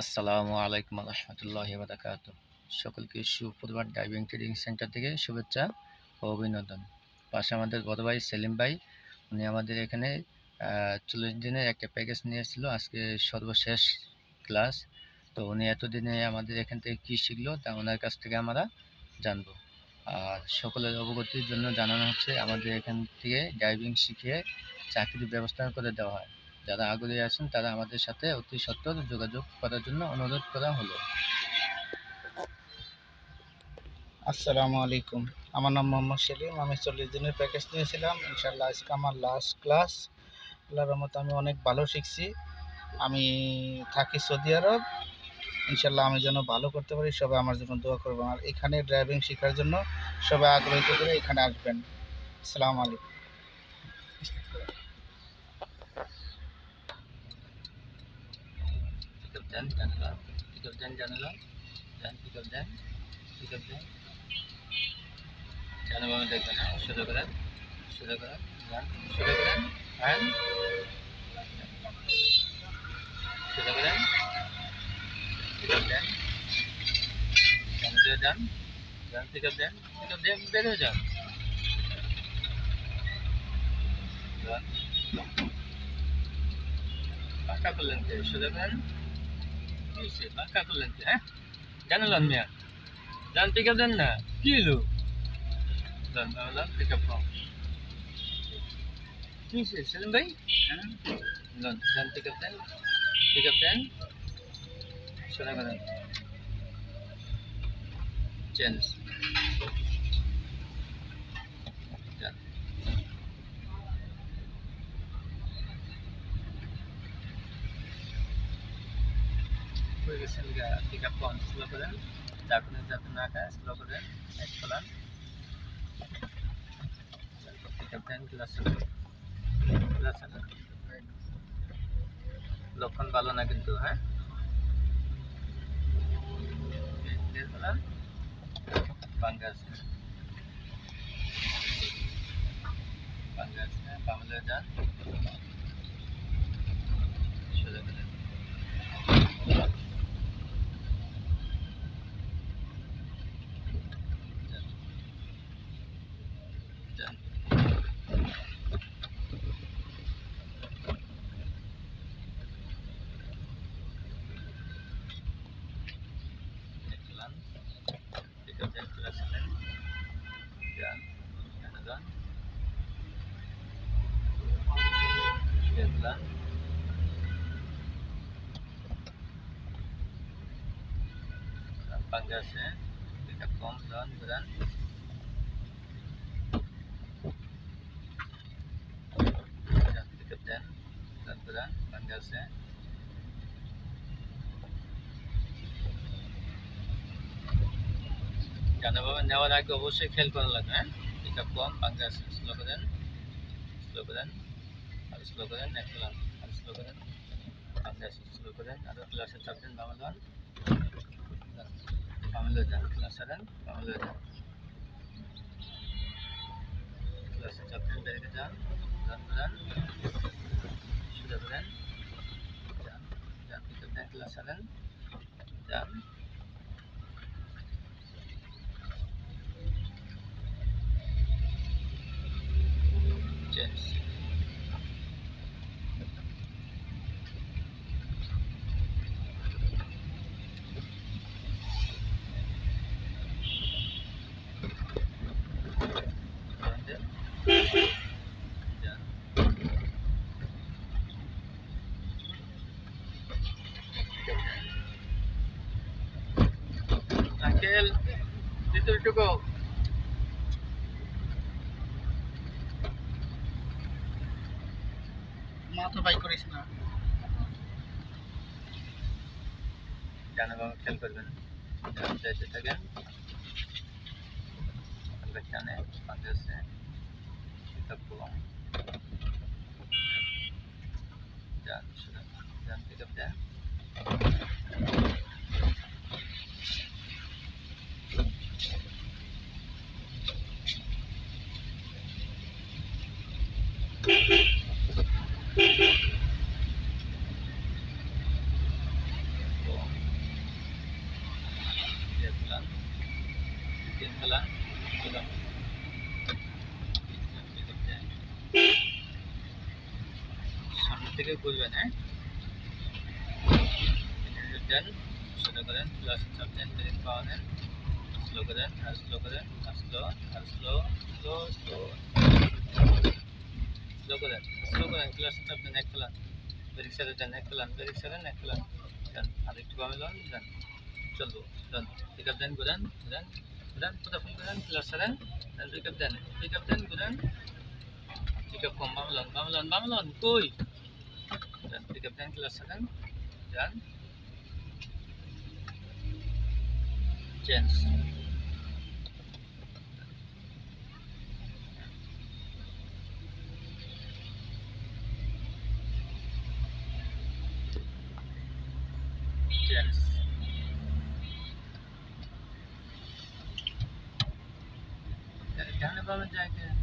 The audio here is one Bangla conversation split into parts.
আসসালামু আলাইকুম রহমতুল্লাহ বারাকাত সকলকে সুপ্রভাত ড্রাইভিং ট্রেনিং সেন্টার থেকে শুভেচ্ছা ও অভিনন্দন। পাশে আমাদের বড় ভাই সেলিম ভাই, উনি আমাদের এখানে চল্লিশ দিনের একটা প্যাকেজ নিয়ে এসেছিল আজকে সর্বশেষ ক্লাস তো উনি এতদিনে আমাদের এখান থেকে কী শিখলো তা ওনার কাছ থেকে আমরা জানব। আর সকলের অবগতির জন্য জানানো হচ্ছে, আমাদের এখান থেকে ড্রাইভিং শিখিয়ে চাকরির ব্যবস্থা করে দেওয়া হয়। যারা আগ্রহী আছেন, তারা আমাদের সাথে অতি সত্বর যোগাযোগ করার জন্য অনুরোধ করা হলো। আসসালামু আলাইকুম। আমার নাম মোহাম্মদ সেলিম। আমি চল্লিশ দিনের প্যাকেজ নিয়েছিলাম। ইনশাল্লাহ আজকে আমার লাস্ট ক্লাস আল্লাহর রহমতে আমি অনেক ভালো শিখছি। আমি থাকি সৌদি আরব। ইনশাল্লাহ আমি যেন ভালো করতে পারি, সবাই আমার জন্য দোয়া করবেন। আর এখানে ড্রাইভিং শেখার জন্য সবাই আগ্রহিত করে এখানে আসবেন। আসসালামু আলাইকুম পিকআপ দেন জানালাম পিকআপ দেন জানালাম দেন, পিকআপ দেন পিকআপ দেন। জানাবামে দেখবেন হ্যাঁ সোজা করেন সোজা করেন যান সোজা করেন হ্যাঁ সোজা করেন পিকআপ দেন। জানা দিয়ে যান যান, পিকআপ দেন পিকআপ দেন বের হয়ে যান। পাক্কা করলেন সোজা করেন কিসে পাক্কা করলেন হ্যাঁ? জানালাম মিয়া? যান পিক আপ দেন না? কি হলো পিক আপ সেলিম ভাই? হ্যাঁ? পিক আপ দেন পিক আপ দেন হয়ে গেছেন পিক আপ কন স্লো করেন যাবেন যাবেন না কাজ স্লো করেন এক ফলান পিক আপ দেন ক্লাস ক্লাস লক্ষণ ভালো না কিন্তু হ্যাঁ ক্লিয়ার ফলান বাঙ্গা আছে বাঙ্গা আছে বাংলা যান পাঙ্গা আছে। এটা কম যান পিকআপ দেন দান দান পাঙ্গা আছে। নেওয়ার আগে অবশ্যই খেয়াল করা লাগবে হ্যাঁ? পিকআপ কম পাঙ্গা আছে স্লো করেন স্লো করেন, আর স্লো করেন, এক আর স্লো করেন পাঙ্গা আছে স্লো করেন, আর ক্লাসে চাপবেন বাংলা বাংলা যান ক্লাসে দেন বাংলা যান ক্লাসে চাপবেন বেরিয়ে যান যান যান সোজা করেন যান যান পিকআপ দেন ক্লাসে দেন যান Still little to go. থেকে ঘুরবেন হ্যাঁ? দেন সোজা করেন প্লাস চাপ দেন ব্রেক পাওয়া নেন স্লো করেন, আর স্লো করেন, আর স্লো আর স্লো স্লো স্লো স্লো করেন স্লো করেন ক্লাস চাপ দেন এক ফেলান ব্রেক ছেড়ে দেন, এক ফেলান ব্রেক ছেড়েন এক ফেলান দেন, আর একটু বামে লন, দেন, চলবো দেন পিক আপ দেন, ঘুরেন ঘুরেন ঘুরেন ফুল ঘুরেন ক্লাস ছাড়েন দেন পিক আপ দেন। পিক আপ দেন, ঘুরেন। পিক আপ কম, বামে লন বামে লন বামে লন, কই? dan pergabungan kelas senang dan chance. Chance. Jangan lupa menjaga.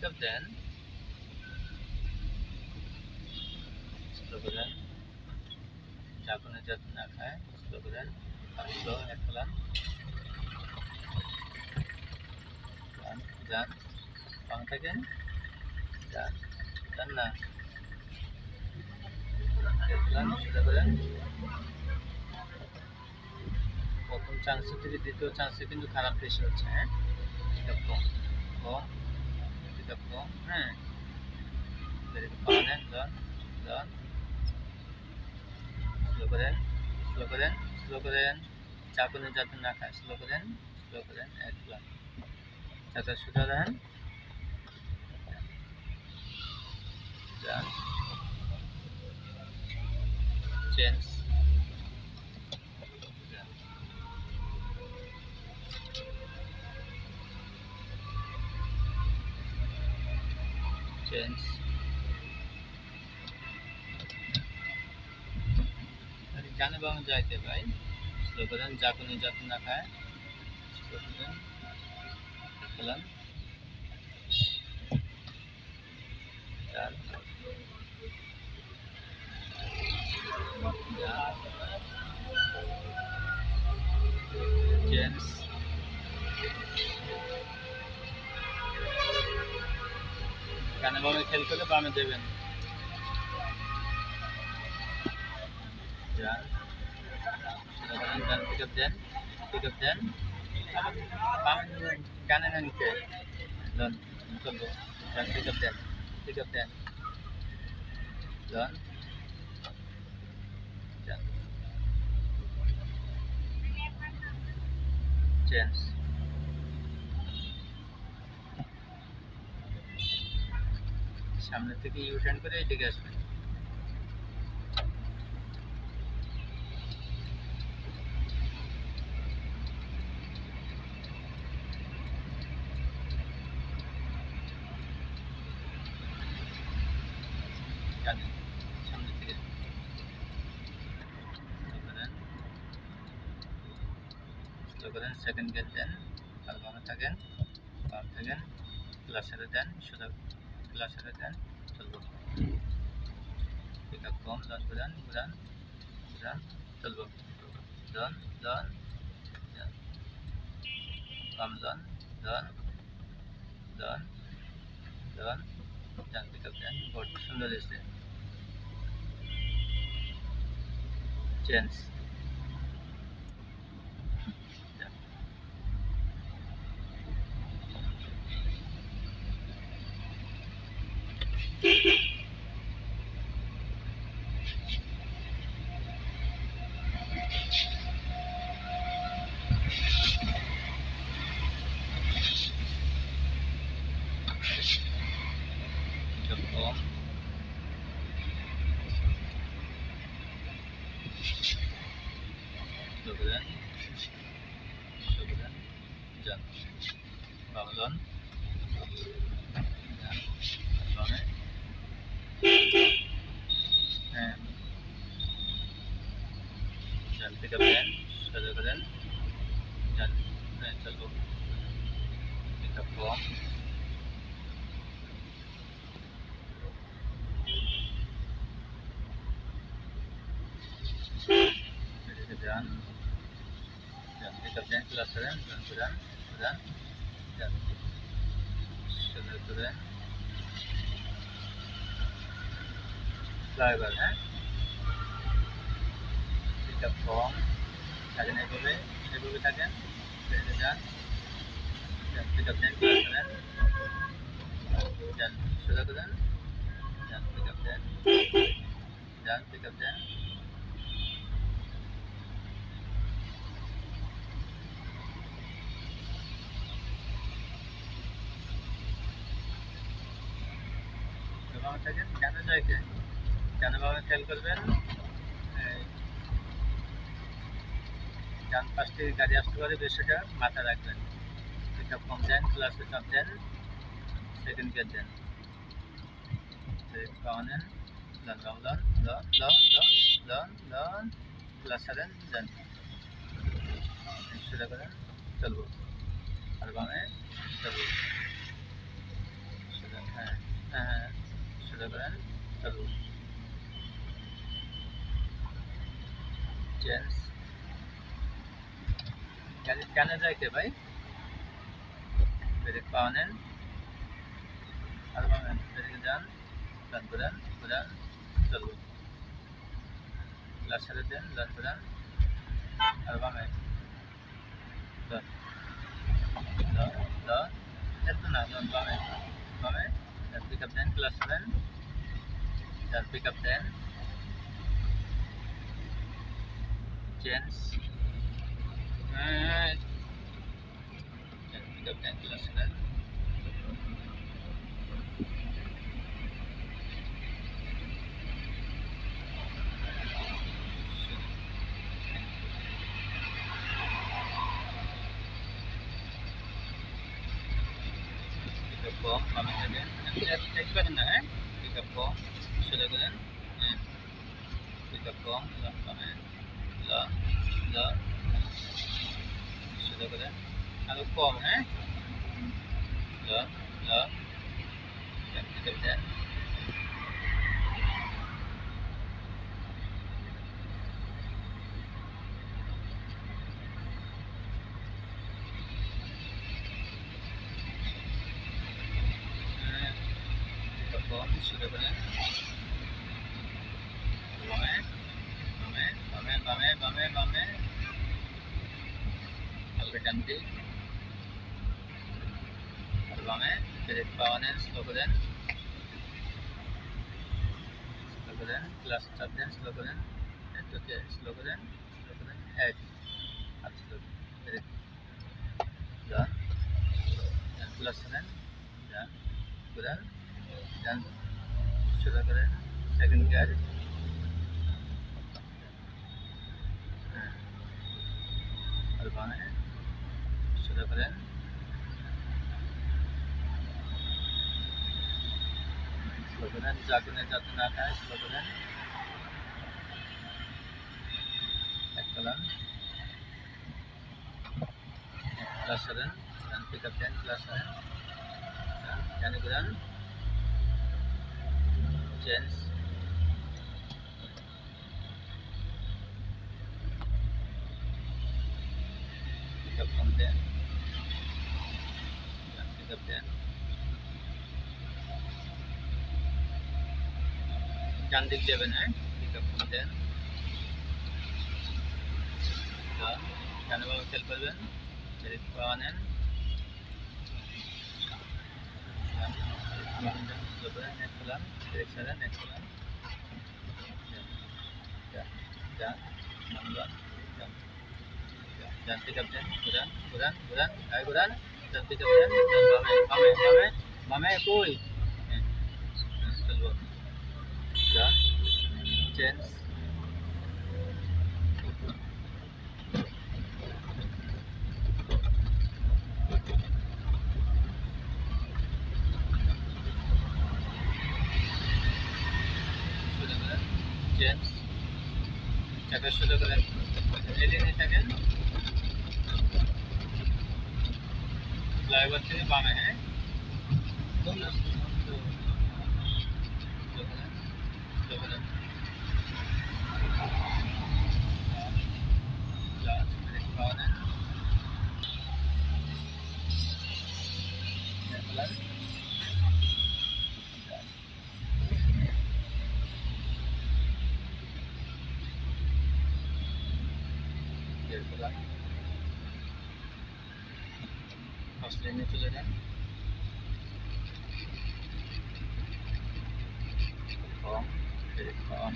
Pick up then? Slow করেন চাকুনে যাতে না খায় স্লো করেন আর স্লো এক ফেলান যান পাং থাকেন যান যান না করেন প্রথম চান্সের থেকে দ্বিতীয় চান্সে কিন্তু খারাপ বেশি হচ্ছে হ্যাঁ? এটা কম হ্যাঁ এদিকে পাওয়া নেন ডান ডান স্লো করেন স্লো করেন স্লো করেন চাকুনে যাতে না খায় স্লো করেন স্লো করেন এক প্লান চাকা সোজা দেন ডান চেঞ্জ জানে বামে যাইতে ভাই স্লো করেন যা কোনো যাতে না খায় স্লো করেন খেলাম চার চেঞ্জ কানে বামে খেল করলে বামে দেবেন যান পিক আপ দেন পিক আপ দেন বামে কানে না নিতে যান চলবো যান পিক আপ দেন পিক আপ দেন যান যান চেঞ্জ সামনে থেকে ইউ টার্ন করে এদিকে আসবেন পিক আপ কম ডান ঘুরান ঘুরান ঘুরান চলবো ডান ডান ডান বাম ডান ডান ডান ডান ডান পিক আপ দেন বোর্ড সুন্দর এসে চেঞ্জ pickup দেন ক্লাস করেন জয়েন করেন করেন করেন ফ্লাইওভার হ্যাঁ? পিকআপ ফর্ম থাকেন এভাবে এভাবে থাকেন ফ্রেন্ডে যান। পিকআপ দেন ক্লাস করেন যান সোজা করেন। যান পিকআপ দেন। যান পিকআপ দেন। সমস্যা কি কেন চাইছে কেনভাবে করবেন? ডান পাশ থেকে গাড়ি আসতে পারে বিষয়টা মাথা রাখবেন। এটা কম দেন ক্লাসে চাপ সেকেন্ড গিয়ার দেন। পাওয়া নেন লন লন লন লন লন লন ক্লাস সারেন দেন সেটা করেন, চলবো। আর বামে, চলবো। চেঞ্জ কেন যাইতে ভাই ব্রেক পাওয়া নেন আর ব্রেকে যান লান করেন করেন চলবো লাল ছেড়ে দেন লান করেন আর বামে এত না বামে বামে pick up Then pick up 10. Chance. Alright. Then pick up 10 to National. tu kena. Tak lupa eh. Ya, ya. Kita kita. বাওয়ানেন স্লো করে দেন স্লো করে দেন ক্লাস চাপ দেন স্লো করে দেন ওকে স্লো করে দেন স্লো করে দেন এক আর স্লো করে যান প্লাস নেন যান করে যান সোজা করে সেকেন্ড গিয়ার আর বানায় সোজা করেন জানেন জাগুনে যাতে না খায় সেটা করেন এক কলাম ক্লাস সারেন and pick up 10 plus and can ডান দিক দিয়ে বেনায় পিক আপ করবেন ডানভাবে খেয়াল করবেন ব্রেক পাওয়া নেন নেক্সট করলাম ব্রেক সারা নেক্সট করলাম ডান নাম্বার ডান পিক আপ দেন ঘুরান ঘুরান ঘুরান ঘুরান ডান পিক আপ দেন বামে বামে বামে বামে কই James. জেমস টাকা শুরু করেন এলিন এটাকে ফ্লাইওভার থেকে বামে হ্যাঁ Hastanenin üzerine Tamam. Evet, tamam.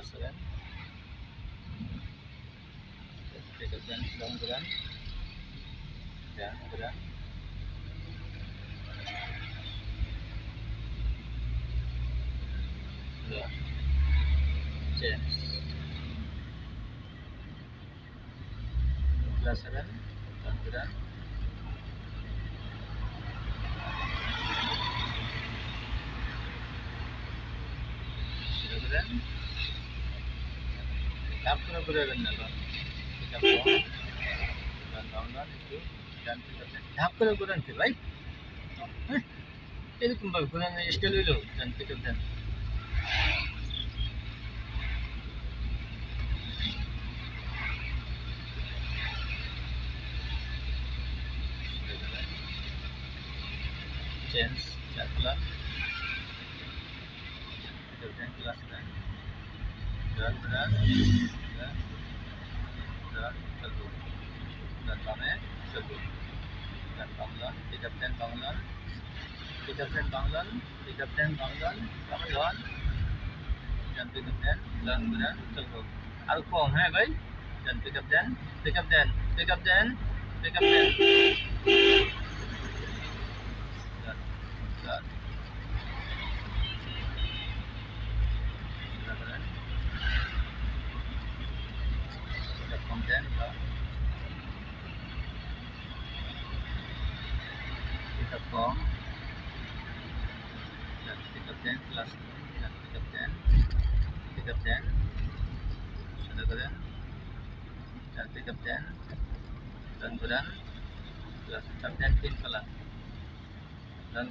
berdasarkan kita kerjakan dalam gerang dan gerang Yes. Berdasarkan tanggungan. ধাপ করে ঘুরান কি ভাই হ্যাঁ? এরকম ভাবে ঘুরান স্টাইল হইলো জানতে দেন চেঞ্জ চারগুলা টেন ক্লাস দেন run run run dan teguh dan dan telur dan tanah telur dan bangunan kejapan dan kejapan bangunan kejapan bangunan bangunan dan kejapan dan bangunan telur alkohol hai bhai dan kejapan kejapan dan, kejapan kejapan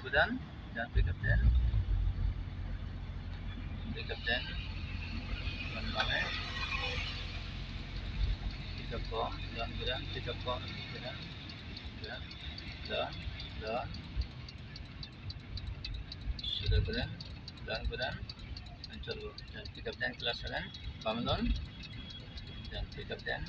Sudan dan Pekap Den pick up dan pick up Kong dan dan pick up Kong dan dan dan dan Sudan dan dan Sudan dan Sudan dan Pekap Den kelas Sudan bangun. Dan Pekap Den